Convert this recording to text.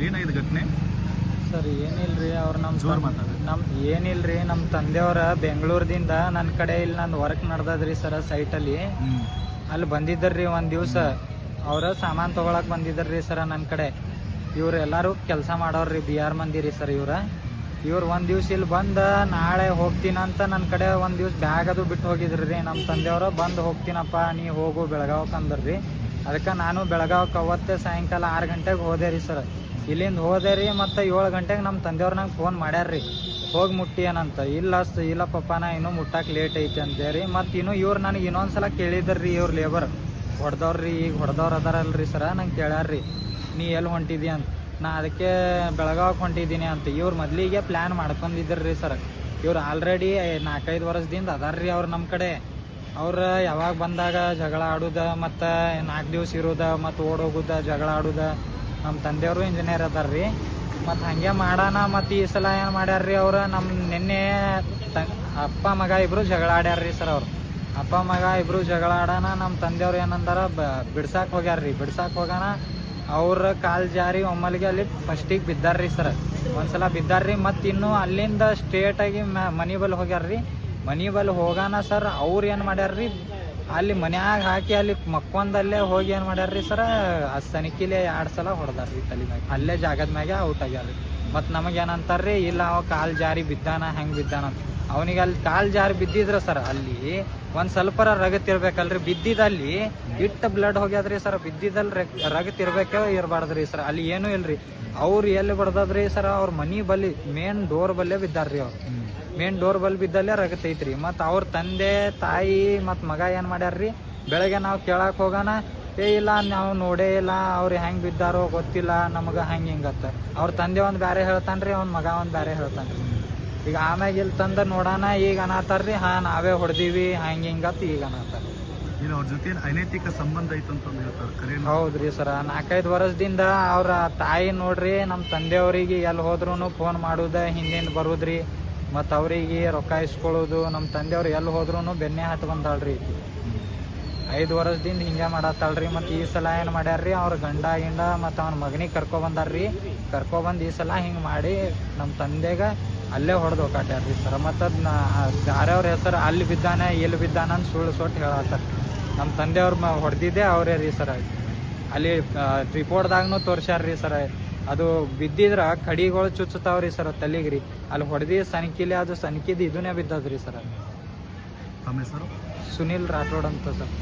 Sir ಏನಾಗಿದೆ ಘಟನೆ? Sir ಏನಿಲ್ರಿ ಅವ್ರು ನಮ್ಮ ಜೋರ್ ಮಾತಾಡಿ. ನಮ್ಮ ಏನಿಲ್ರಿ ನಮ್ಮ ತಂದೆಯವರ ಬೆಂಗಳೂರದಿಂದ ನನ್ನ ಕಡೆ ಇಲ್ಲಿ ನಂದು ವರ್ಕ್ ನಡ್ದದ್ರಿ ಸರ್ ಸೈಟಲ್ಲಿ ಅಲ್ಲಿ. ಬಂದಿದ್ದರ್ರಿ ಒಂದು ದಿವಸ. ಅವ್ರ ಸಾಮಾನು ತೊಗೊಳಕ್ ಬಂದಿದ್ದರ್ರಿ ಸರ್ ನನ್ನ ಕಡೆ. ಇವ್ರು ಎಲ್ಲರೂ ಕೆಲಸ ಮಾಡೋರ್ರಿ ಬಿ ಆರ್ ಮಂದಿರಿ ಸರ್ ಇವ್ರ. ಇವ್ರು ಒಂದು ದಿವ್ಸ ಇಲ್ಲಿ ಬಂದು, ನಾಳೆ ಹೋಗ್ತೀನಂತ ನನ್ನ ಕಡೆ ಒಂದು ದಿವ್ಸ ಬ್ಯಾಗ್ ಅದು ಬಿಟ್ಟು ಹೋಗಿದ್ರಿ ರೀ ನಮ್ಮ ತಂದೆಯವರು ಬಂದು ಹೋಗ್ತೀನಪ್ಪ, ನೀ ಹೋಗು ಬೆಳಗಾವಕ್ಕೆ ಅಂದ್ರಿ ಅದಕ್ಕೆ ನಾನು ಬೆಳಗಾವಕ್ಕೆ ಅವತ್ತೇ ಸಾಯಂಕಾಲ ಆರು ಗಂಟೆಗೆ ಹೋದೆ ರೀ ಸರ್ ಇಲ್ಲಿಂದ ಹೋದೆ ರೀ ಮತ್ತು ಏಳು ಗಂಟೆಗೆ ನಮ್ಮ ತಂದೆಯವ್ರು ನಂಗೆ ಫೋನ್ ಮಾಡ್ಯಾರ್ರಿ ಹೋಗಿ ಮುಟ್ಟಿ ಏನಂತ. ಇಲ್ಲ ಅಷ್ಟು ಇಲ್ಲ ಪಪ್ಪ, ನಾ ಇನ್ನೂ ಮುಟ್ಟಕ್ಕೆ ಲೇಟ್ ಐತಿ ಅಂತೇಳಿ ಮತ್ತು ಇನ್ನೂ ಇವ್ರು ನನಗೆ ಇನ್ನೊಂದ್ಸಲ ಕೇಳಿದ್ರಿ ಇವ್ರು ಲೇಬರ್ ಹೊಡೆದವ್ರಿ ಈಗ ಹೊಡೆದವ್ರು ಅದಾರಲ್ರಿ ಸರ ನಂಗೆ ಕೇಳ್ಯಾರ್ರಿ ನೀ ಎಲ್ಲಿ ಹೊಂಟಿದಿ ಅಂತ. ನಾ ಅದಕ್ಕೆ ಬೆಳಗಾವ್ ಹೊಂಟಿದ್ದೀನಿ ಅಂತ. ಇವ್ರು ಮೊದಲಿಗೆ ಪ್ಲ್ಯಾನ್ ರೀ ಸರ್ ಇವ್ರು ಆಲ್ರೆಡಿ ನಾಲ್ಕೈದು ವರ್ಷದಿಂದ ಅದಾರ್ರಿ ಅವ್ರು ನಮ್ಮ ಕಡೆ. ಅವ್ರು ಯಾವಾಗ ಬಂದಾಗ ಜಗಳ ಆಡುದ ಮತ್ತು ನಾಲ್ಕು ದಿವ್ಸ ಇರೋದ ಮತ್ತು ಓಡೋಗುದ ಜಗಳ ಆಡುದ. ನಮ್ಮ ತಂದೆಯವರು ಇಂಜಿನಿಯರ್ ಅದಾರ್ರಿ. ಮತ್ತು ಹಂಗೆ ಮಾಡೋಣ ಮತ್ತು ಈ ಸಲ ಏನು ಮಾಡ್ಯಾರ್ರಿ ಅವ್ರು ನಮ್ಮ ನಿನ್ನೆ ಅಪ್ಪ ಮಗ ಇಬ್ಬರು ಜಗಳ ಆಡ್ಯಾರ್ರಿ ಸರ್ ಅವ್ರು. ಅಪ್ಪ ಮಗ ಇಬ್ಬರು ಜಗಳ ಆಡೋಣ ನಮ್ಮ ತಂದೆಯವ್ರು ಏನಂದಾರ ಬ ಹೋಗ್ಯಾರ ಹೋಗ್ಯಾರ್ರಿ. ಬಿಡ್ಸಕ್ಕೆ ಹೋಗೋಣ ಅವ್ರ ಕಾಲ್ ಜಾರಿ ಒಮ್ಮಲ್ಗೆ ಅಲ್ಲಿ ಫಸ್ಟಿಗೆ ಬಿದ್ದಾರ್ರಿ ಸರ್ ಒಂದ್ಸಲ ಬಿದ್ದಾರ್ರಿ ಮತ್ತು ಇನ್ನು ಅಲ್ಲಿಂದ ಸ್ಟ್ರೇಟ್ ಆಗಿ ಮ- ಮನಿ ಬಲ್ ಹೋಗ್ಯಾರ್ರಿ. ಮನಿ ಬಲ್ ಹೋಗಾನ ಸರ್ ಅವ್ರು ಏನು ಮಾಡ್ಯಾರ್ರಿ? ಅಲ್ಲಿ ಮನ್ಯಾಗ ಹಾಕಿ ಅಲ್ಲಿ ಮಕ್ಕೊಂದಲ್ಲೇ ಹೋಗಿ ಏನು ಮಾಡ್ಯಾರ್ರಿ ಸರ್ ಆ ಸನಿಕಿಲೆ ಎರಡು ಸಲ ಹೊಡೆದಾರ್ರಿ ತಲೆ ಮ್ಯಾಗ. ಅಲ್ಲೇ ಜಾಗದ ಮ್ಯಾಗೆ ಔಟ್ ಆಗ್ಯಾರ್ರಿ. ಮತ್ತು ನಮಗೇನಂತಾರ್ರಿ ಇಲ್ಲ ಅವ ಕಾಲ್ ಜಾರಿ ಬಿದ್ದಾನ, ಹೆಂಗೆ ಬಿದ್ದಾನ ಅವನಿಗೆ ಅಲ್ಲಿ ಕಾಲ್ ಜಾರಿ ಬಿದ್ದಿದ್ರ ಸರ್ ಅಲ್ಲಿ ಒಂದ್ ಸ್ವಲ್ಪರ ರಗತ್ ಇರ್ಬೇಕಲ್ರಿ. ಬಿದ್ದಿದಲ್ಲಿ ಇಟ್ಟ ಬ್ಲಡ್ ಹೋಗ್ಯದ್ರಿ ಸರ್ ಬಿದ್ದಿದಲ್ಲಿ ರಗ್ ರಗತ್ ಇರ್ಬೇಕೋ ಇರಬಾರ್ದ್ರಿ ಸರ್ ಅಲ್ಲಿ ಏನೂ ಇಲ್ರಿ. ಅವ್ರು ಎಲ್ಲಿ ಬಡ್ದದ್ರಿ ಸರ್ ಅವ್ರ ಮನಿ ಬಲ್ಲಿ ಮೇನ್ ಡೋರ್ ಬಲ್ಲೇ ಬಿದ್ದಾರ್ರಿ ಅವ್ರು. ಮೇನ್ ಡೋರ್ ಬಲ್ ಬಿದ್ದಲ್ಲೇ ರಗತ್ ಐತ್ರಿ. ಮತ್ತು ಅವ್ರ ತಂದೆ, ತಾಯಿ ಮತ್ತು ಮಗ ಏನು ಮಾಡ್ಯಾರ್ರಿ? ಬೆಳಗ್ಗೆ ನಾವು ಕೇಳಕ್ಕೆ ಹೋಗೋಣ ಏ ಇಲ್ಲ, ನಾವು ನೋಡೇ ಇಲ್ಲ. ಅವ್ರು ಹೆಂಗ್ ಬಿದ್ದಾರೋ ಗೊತ್ತಿಲ್ಲ. ನಮಗೆ ಹಂಗೆ ಹಿಂಗತ್ತ ಅವ್ರ ತಂದೆ ಒಂದು ಬ್ಯಾರೆ ಹೇಳ್ತಾನ್ರಿ, ಅವ್ನ ಮಗ ಒಂದು ಬ್ಯಾರೆ ಹೇಳ್ತಾನ್ರಿ. ಈಗ ಆಮ್ಯಾಗ ಇಲ್ಲಿ ತಂದ ನೋಡೋಣ ಈಗ ಅನಾತಾರ್ರಿ ಹಾ, ನಾವೇ ಹೊಡೆದೀವಿ, ಹಂಗೆ ಹಿಂಗತ್ತ ಈಗ ಅನಾತಾರ ಜೊತೆ ಸಂಬಂಧ ಹೇಳ್ತಾರೆ. ಹೌದ್ರಿ ಸರ. ನಾಲ್ಕೈದು ವರ್ಷದಿಂದ ಅವ್ರ ತಾಯಿ ನೋಡ್ರಿ ನಮ್ಮ ತಂದೆಯವ್ರಿಗೆ ಎಲ್ಲಿ ಹೋದ್ರು ಫೋನ್ ಮಾಡುದ, ಹಿಂದಿಂದ ಬರುದ್ರಿ. ಮತ್ತು ಅವ್ರಿಗೆ ರೊಕ್ಕ ಇಸ್ಕೊಳ್ಳೋದು ನಮ್ಮ ತಂದೆಯವ್ರು ಎಲ್ಲಿ ಹೋದ್ರು ಬೆನ್ನೆ ಹತ್ತು ಬಂದಾಳ್ರಿ. ಐದು ವರ್ಷದಿಂದ ಹಿಂಗೆ ಮಾಡತ್ತಾಳ್ರಿ. ಮತ್ತು ಈ ಸಲ ಏನು ಮಾಡ್ಯಾರ್ರಿ, ಅವ್ರ ಗಂಡ, ಗಿಂಡ ಮತ್ತು ಅವ್ನ ಮಗನಿಗೆ ಕರ್ಕೊ ಬಂದಾರ್ರಿ. ಕರ್ಕೊಬಂದು ಈ ಸಲ ಹಿಂಗೆ ಮಾಡಿ ನಮ್ಮ ತಂದೆಗೆ ಅಲ್ಲೇ ಹೊಡೆದು ಹೋಗಾಟ್ಯಾರ್ರಿ ಸರ್. ಮತ್ತು ನಾ ಯಾರ್ಯಾವ್ರ ಹೆಸರು ಅಲ್ಲಿ ಬಿದ್ದಾನೆ ಇಲ್ಲಿ ಬಿದ್ದಾನೆ ಅಂತ ಸುಳ್ಳು ಸೊಟ್ಟು ಹೇಳತ್ತಾರ. ನಮ್ಮ ತಂದೆಯವ್ರ ಮ ಹೊಡೆದಿದ್ದೆ ಅವರೇ ರೀ ಸರ್. ಅಲ್ಲಿ ರಿಪೋರ್ಟ್ದಾಗ್ನು ತೋರ್ಸ್ಯಾರ್ರಿ ಸರ್. ಅದು ಬಿದ್ದಿದ್ರೆ ಕಡಿಗಳು ಚುಚ್ಚುತ್ತಾವ್ರಿ ಸರ್ ತಲೆಗೆ ರೀ. ಅಲ್ಲಿ ಹೊಡೆದಿ ಸನಿಕಿಲೆ ಅದು ಸನಿಕಿದ್ದು ಇದನ್ನೇ ಬಿದ್ದದ್ರಿ ಸರ್. ತಮ್ಮ ಹೆಸರು? ಸುನಿಲ್ ರಾಠೋಡ್ ಅಂತ ಸರ್.